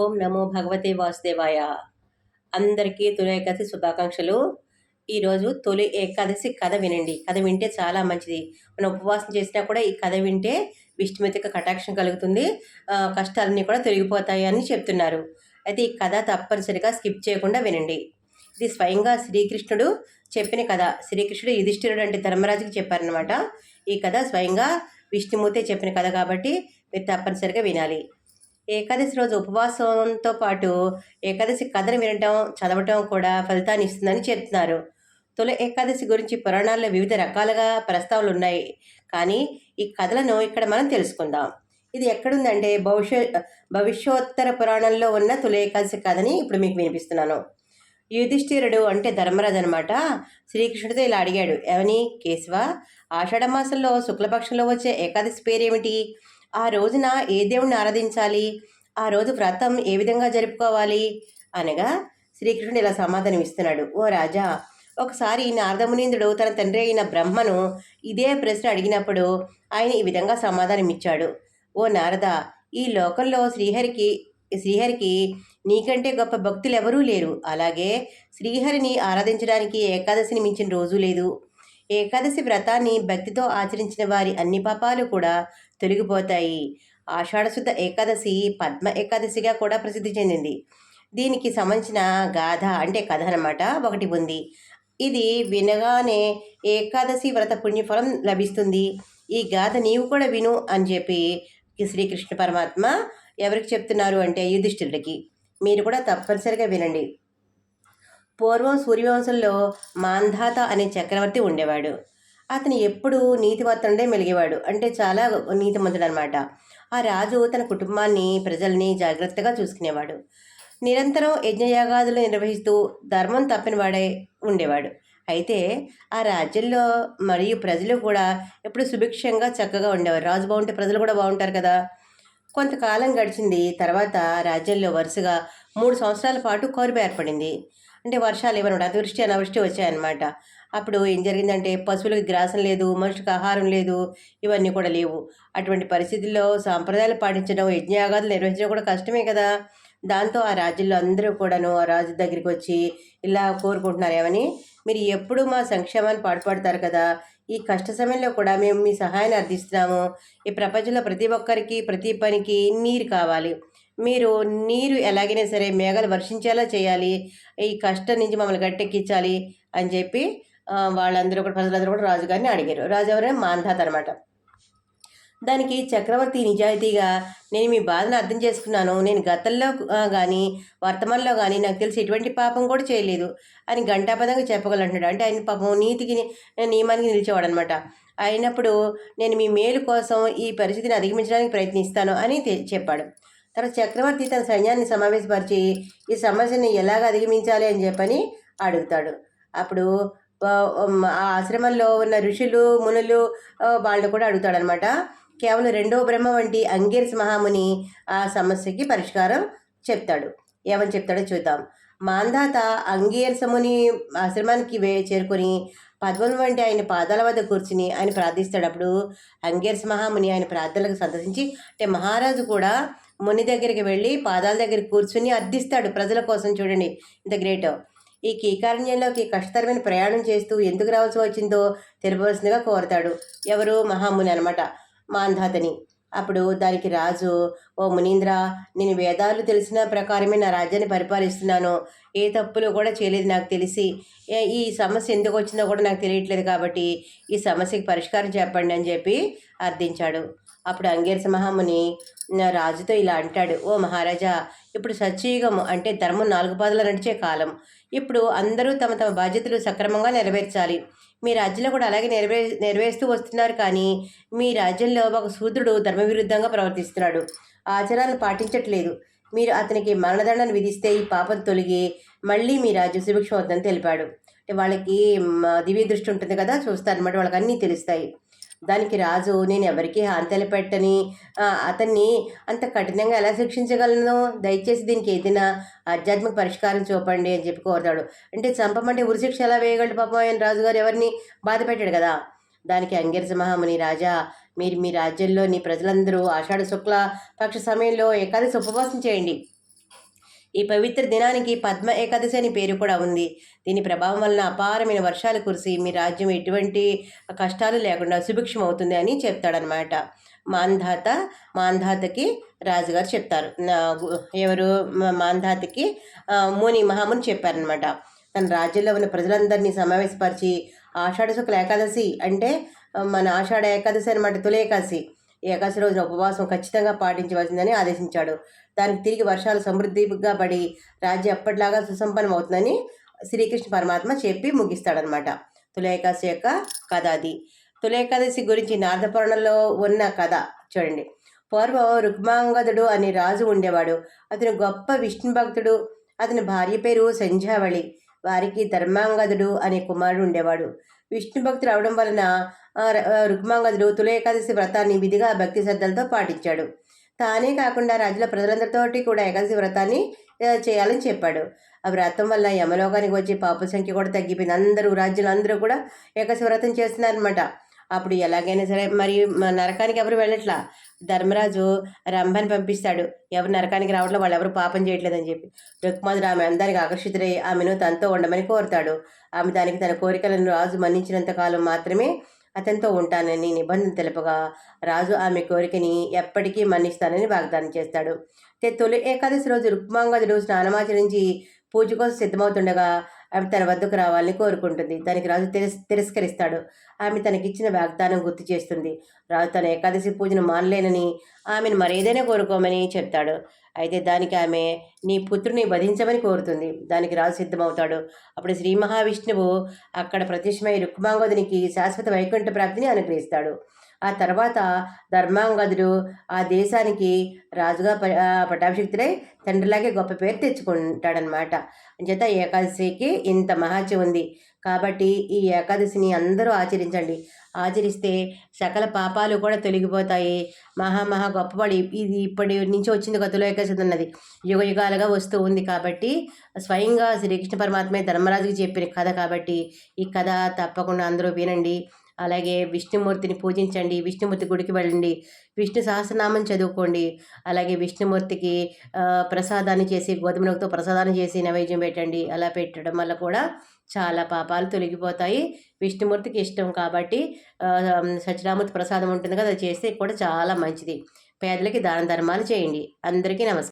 ఓం నమో భగవతే వాసుదేవాయ. అందరికీ తొలి ఏకాదశి శుభాకాంక్షలు. ఈరోజు తొలి ఏకాదశి కథ వినండి. కథ వింటే చాలా మంచిది. మనం ఉపవాసం చేసినా కూడా ఈ కథ వింటే విష్ణుమితిక కటాక్షం కలుగుతుంది. కష్టాలన్నీ కూడా తొలగిపోతాయి అని చెప్తున్నారు. అయితే ఈ కథ తప్పనిసరిగా స్కిప్ చేయకుండా వినండి. ఇది స్వయంగా శ్రీకృష్ణుడు చెప్పిన కథ. శ్రీకృష్ణుడు యుధిష్ఠిరుడు అంటే ధర్మరాజుకి చెప్పారనమాట ఈ కథ స్వయంగా విష్ణుమూర్తి చెప్పిన కథ కాబట్టి మీరు తప్పనిసరిగా వినాలి. ఏకాదశి రోజు ఉపవాసంతో పాటు ఏకాదశి కథను వినటం చదవటం కూడా ఫలితాన్ని ఇస్తుందని చెప్తున్నారు. తొలి ఏకాదశి గురించి పురాణాల్లో వివిధ రకాలుగా ప్రస్తావనలు ఉన్నాయి. కానీ ఈ కథలను ఇక్కడ మనం తెలుసుకుందాం. ఇది ఎక్కడుందంటే భవిష్య భవిష్యోత్తర పురాణంలో ఉన్న తొలి ఏకాదశి కథని ఇప్పుడు మీకు వినిపిస్తున్నాను. యుధిష్ఠిరుడు అంటే ధర్మరాజు అనమాట శ్రీకృష్ణుడితో ఇలా అడిగాడు. ఏమని? కేశవ? ఆషాఢ మాసంలో శుక్లపక్షంలో వచ్చే ఏకాదశి పేరేమిటి? ఆ రోజున ఏ దేవుణ్ణి ఆరాధించాలి? ఆ రోజు వ్రతం ఏ విధంగా జరుపుకోవాలి? అనగా శ్రీకృష్ణుడు ఇలా సమాధానం ఇస్తున్నాడు. ఓ రాజా ఒకసారి నారదమునీంద్రుడు తన తండ్రి అయిన బ్రహ్మను ఇదే ప్రశ్న అడిగినప్పుడు ఆయన ఈ విధంగా సమాధానం ఇచ్చాడు. ఓ నారద ఈ లోకంలో శ్రీహరికి శ్రీహరికి నీకంటే గొప్ప భక్తులు ఎవరూ లేరు. అలాగే శ్రీహరిని ఆరాధించడానికి ఏకాదశిని మించిన రోజు లేదు. ఏకాదశి వ్రతాన్ని భక్తితో ఆచరించిన వారి అన్ని పాపాలు కూడా తొలగిపోతాయి. ఆషాఢశుద్ధ ఏకాదశి పద్మ ఏకాదశిగా కూడా ప్రసిద్ధి చెందింది. దీనికి సంబంధించిన గాథ అంటే కథ అన్నమాట ఒకటి ఉంది. ఇది వినగానే ఏకాదశి వ్రత పుణ్యఫలం లభిస్తుంది. ఈ గాథ నీవు కూడా విను అని చెప్పి శ్రీకృష్ణ పరమాత్మ ఎవరికి చెప్తున్నారు అంటే యుధిష్ఠిరుడికి. మీరు కూడా తప్పనిసరిగా వినండి. పూర్వం సూర్యవంశంలో మాంధాత అనే చక్రవర్తి ఉండేవాడు. అతను ఎప్పుడూ నీతివంతుడే మెలిగేవాడు. అంటే చాలా నీతిమంతుడు అనమాట ఆ రాజు తన కుటుంబాన్ని ప్రజల్ని జాగ్రత్తగా చూసుకునేవాడు. నిరంతరం యజ్ఞయాగాదులు నిర్వహిస్తూ ధర్మం తప్పిన వాడే ఉండేవాడు. అయితే ఆ రాజ్యంలో మరియు ప్రజలు కూడా ఎప్పుడు సుభిక్షంగా చక్కగా ఉండేవారు. రాజు బాగుంటే ప్రజలు కూడా బాగుంటారు కదా. కొంతకాలం గడిచింది. తర్వాత రాజ్యంలో వరుసగా మూడు సంవత్సరాల పాటు కరువు ఏర్పడింది. అంటే వర్షాలు ఏమన్నా అతివృష్టి అనావృష్టి వచ్చాయన్నమాట. అప్పుడు ఏం జరిగిందంటే పశువులకు గ్రాసం లేదు మనుషులకు ఆహారం లేదు ఇవన్నీ కూడా లేవు. అటువంటి పరిస్థితుల్లో సాంప్రదాయాలు పాటించడం యజ్ఞయాగాదులు నిర్వహించడం కూడా కష్టమే కదా. దాంతో ఆ రాజుల్లో అందరూ కూడాను ఆ రాజు దగ్గరికి వచ్చి ఇలా కోరుకుంటున్నారు ఏమని? మీరు ఎప్పుడు మా సంక్షేమాన్ని పాటుపడతారు కదా. ఈ కష్ట సమయంలో కూడా మేము మీ సహాయాన్ని అర్థిస్తున్నాము. ఈ ప్రపంచంలో ప్రతి ఒక్కరికి ప్రతి పనికి నీరు కావాలి. మీరు నీరు ఎలాగైనా సరే మేఘాలు వర్షించేలా చేయాలి. ఈ కష్టం నుంచి మమ్మల్ని గట్టెక్కించాలి అని చెప్పి వాళ్ళందరూ కూడా ప్రజలందరూ కూడా రాజుగారిని అడిగారు. రాజు ఎవరైనా మాంధాత అనమాట దానికి చక్రవర్తి నిజాయితీగా నేను మీ బాధను అర్థం చేసుకున్నాను. నేను గతంలో కానీ వర్తమానంలో కానీ నాకు తెలిసి ఎటువంటి పాపం కూడా చేయలేదు అని గంటాపదంగా చెప్పగలంటున్నాడు. అంటే ఆయన పాపం నీతికి నియమానికి నిలిచేవాడు అనమాట అయినప్పుడు నేను మీ మేలు కోసం ఈ పరిస్థితిని అధిగమించడానికి ప్రయత్నిస్తాను అని చెప్పాడు. తర్వాత చక్రవర్తి తన సైన్యాన్ని సమావేశపరిచి ఈ సమస్యని ఎలాగ అధిగమించాలి అని చెప్పని అడుగుతాడు. అప్పుడు ఆ, ఆశ్రమంలో ఉన్న ఋషులు మునులు వాళ్ళు కూడా అడుగుతాడనమాట కేవలం రెండవ బ్రహ్మ వంటి అంగీరస్ మహాముని ఆ సమస్యకి పరిష్కారం చెప్తాడు. ఏమని చెప్తాడో చూద్దాం. మాంధాత అంగీర్సముని ఆశ్రమానికి వే చేరుకొని పద్మం వంటి ఆయన పాదాల వద్ద కూర్చుని ఆయన ప్రార్థిస్తాడు అప్పుడు అంగీరస్ మహాముని ఆయన ప్రార్థనలకు సందర్శించి అంటే మహారాజు కూడా ముని దగ్గరికి వెళ్ళి పాదాల దగ్గర కూర్చుని అర్థిస్తాడు ప్రజల కోసం చూడండి. ఇంత గ్రేట్. ఈ కీకారణ్యంలోకి కష్టతరమైన ప్రయాణం చేస్తూ ఎందుకు రావాల్సి వచ్చిందో తెలపవలసిందిగా కోరతాడు. ఎవరు? మహాముని అనమాట మాంధాతని. అప్పుడు దానికి రాజు ఓ మునీంద్ర నేను వేదాలు తెలిసిన ప్రకారమే నా రాజ్యాన్ని పరిపాలిస్తున్నాను. ఏ తప్పులు కూడా చేయలేదు నాకు తెలిసి. ఈ సమస్య ఎందుకు వచ్చిందో కూడా నాకు తెలియట్లేదు కాబట్టి ఈ సమస్యకి పరిష్కారం చెప్పండి అని చెప్పి అర్థించాడు. అప్పుడు అంగేరస మహాముని రాజుతో ఇలా అంటాడు ఓ మహారాజా ఇప్పుడు సత్యయుగము అంటే ధర్మం నాలుగు పాదలు నడిచే కాలం. ఇప్పుడు అందరూ తమ తమ బాధ్యతలు సక్రమంగా నెరవేర్చాలి. మీ రాజ్యంలో కూడా అలాగే నెరవే నెరవేరుస్తూ వస్తున్నారు కానీ మీ రాజ్యంలో ఒక శూద్రుడు ధర్మవిరుద్ధంగా ప్రవర్తిస్తున్నాడు. ఆచారాలను పాటించట్లేదు. మీరు అతనికి మరణదండను విధిస్తే ఈ పాపం తొలగి మళ్ళీ మీ రాజ్యం సుభిక్షం అవుతుందని తెలిపాడు. అంటే వాళ్ళకి దివ్య దృష్టి ఉంటుంది కదా చూస్తారనమాట వాళ్ళకి అన్నీ తెలుస్తాయి. దానికి రాజు నేను ఎవరికీ హాంతలు పెట్టని అతన్ని అంత కఠినంగా ఎలా శిక్షించగలను? దయచేసి దీనికి ఏదైనా ఆధ్యాత్మిక పరిష్కారం చూపండి అని చెప్పి కోరుతాడు. అంటే చంపమంటే ఉరిశిక్ష ఎలా వేయగలడు పాపం? ఆయన రాజుగారు ఎవరిని బాధ పెట్టాడు కదా? దానికి అంగిరస మహాముని రాజా మీరు మీ రాజ్యంలోని ప్రజలందరూ ఆషాఢ శుక్ల పక్ష సమయంలో ఏకాదశి ఉపవాసం చేయండి. ఈ పవిత్ర దినానికి పద్మ ఏకాదశి అని పేరు కూడా ఉంది. దీని ప్రభావం వలన అపారమైన వర్షాలు కురిసి మీ రాజ్యం ఎటువంటి కష్టాలు లేకుండా సుభిక్షం అవుతుంది అని చెప్తాడనమాట మాంధాత మాంధాతకి రాజుగారు చెప్తారు. ఎవరు మాంధాతకి ముని మహాముని చెప్పారనమాట తన రాజ్యంలో ఉన్న ప్రజలందరినీ సమావేశపరిచి ఆషాఢ శుక్ల ఏకాదశి అంటే మన ఆషాఢ ఏకాదశి అనమాట తులేకాశి ఏకాదశి. ఈ ఏకాదశి రోజున ఉపవాసం ఖచ్చితంగా పాటించవలసిందని ఆదేశించాడు. దానికి తిరిగి వర్షాలు సమృద్ధిగా పడి రాజ్యం ఎప్పటిలాగా సుసంపన్నం అవుతుందని శ్రీకృష్ణ పరమాత్మ చెప్పి ముగిస్తాడనమాట తులేకాశి యొక్క కథ అది. తులేకాదశి గురించి నారదపురాణంలో ఉన్న కథ చూడండి. పూర్వం రుక్మాంగదుడు అనే రాజు ఉండేవాడు. అతను గొప్ప విష్ణు భక్తుడు. అతని భార్య పేరు సంధ్యావళి. వారికి ధర్మాంగదుడు అనే కుమారుడు ఉండేవాడు. విష్ణు భక్తుడు అవడం వలన రుక్మాంగదుడు తొలి ఏకాదశి వ్రతాన్ని విధిగా భక్తి శ్రద్ధలతో పాటించాడు. తానే కాకుండా రాజుల ప్రజలందరితోటి కూడా ఏకాదశి వ్రతాన్ని చేయాలని చెప్పాడు. ఆ వ్రతం వల్ల యమలోకానికి వచ్చే పాప సంఖ్య కూడా తగ్గిపోయింది. అందరూ రాజ్యులు అందరూ కూడా ఏకాదశి వ్రతం చేస్తున్నారనమాట అప్పుడు ఎలాగైనా సరే మరి నరకానికి ఎవరు వెళ్ళట్లా? ధర్మరాజు రంభని పంపిస్తాడు. ఎవరు నరకానికి రావట్లే? వాళ్ళు ఎవరు పాపం చేయట్లేదని చెప్పి. రుక్మాదుడు ఆమె అందరికి ఆకర్షితులై ఆమెను తనతో ఉండమని కోరుతాడు. ఆమె దానికి తన కోరికలను రాజు మన్నించినంత కాలం మాత్రమే అతనితో ఉంటానని నిబంధన తెలుపగా రాజు ఆమె కోరికని ఎప్పటికీ మన్నిస్తానని వాగ్దానం చేస్తాడు. తొలి ఏకాదశి రోజు రుక్మాంగదుడు స్నానమాచరించి పూజ కోసం సిద్ధమవుతుండగా ఆమె తన వద్దకు రావాలని కోరుకుంటుంది. దానికి రాజు తిరస్ తిరస్కరిస్తాడు. ఆమె తనకిచ్చిన వాగ్దానం గుర్తు చేస్తుంది. రాజు తన ఏకాదశి పూజను మానలేనని ఆమెను మరేదైనా కోరుకోమని చెప్తాడు. అయితే దానికి ఆమె నీ పుత్రుని వధించమని కోరుతుంది. దానికి రాజు సిద్ధమవుతాడు. అప్పుడు శ్రీ మహావిష్ణువు అక్కడ ప్రత్యక్షమై రుక్మాంగోదినికి శాశ్వత వైకుంఠ ప్రాప్తిని అనుగ్రహిస్తాడు. ఆ తర్వాత ధర్మాంగదుడు ఆ దేశానికి రాజుగా ప- ఆ తండ్రిలాగే గొప్ప పేరు తెచ్చుకుంటాడనమాట అంచేత ఏకాదశికి ఇంత మహాచి ఉంది. కాబట్టి ఈ ఏకాదశిని అందరూ ఆచరించండి. ఆచరిస్తే సకల పాపాలు కూడా తొలగిపోతాయి. మహా మహా గొప్పవాడు ఇది ఇప్పటి నుంచి వచ్చింది గతులో ఏకాదశి ఉన్నది యుగ యుగాలుగా వస్తూ ఉంది కాబట్టి స్వయంగా శ్రీకృష్ణ పరమాత్మే ధర్మరాజుకి చెప్పిన కథ కాబట్టి ఈ కథ తప్పకుండా అందరూ వినండి. అలాగే విష్ణుమూర్తిని పూజించండి విష్ణుమూర్తి గుడికి వెళ్ళండి విష్ణు సహస్రనామం చదువుకోండి అలాగే విష్ణుమూర్తికి ప్రసాదాన్ని చేసి గోధుమ నూకతో ప్రసాదాన్ని చేసి నైవేద్యం పెట్టండి. అలా పెట్టడం వల్ల కూడా చాలా పాపాలు తొలగిపోతాయి. విష్ణుమూర్తికి ఇష్టం కాబట్టి సత్యరామూర్తి ప్రసాదం ఉంటుంది కదా అది చేస్తే కూడా చాలా మంచిది. పేదలకి దాన ధర్మాలు చేయండి. అందరికీ నమస్కారం.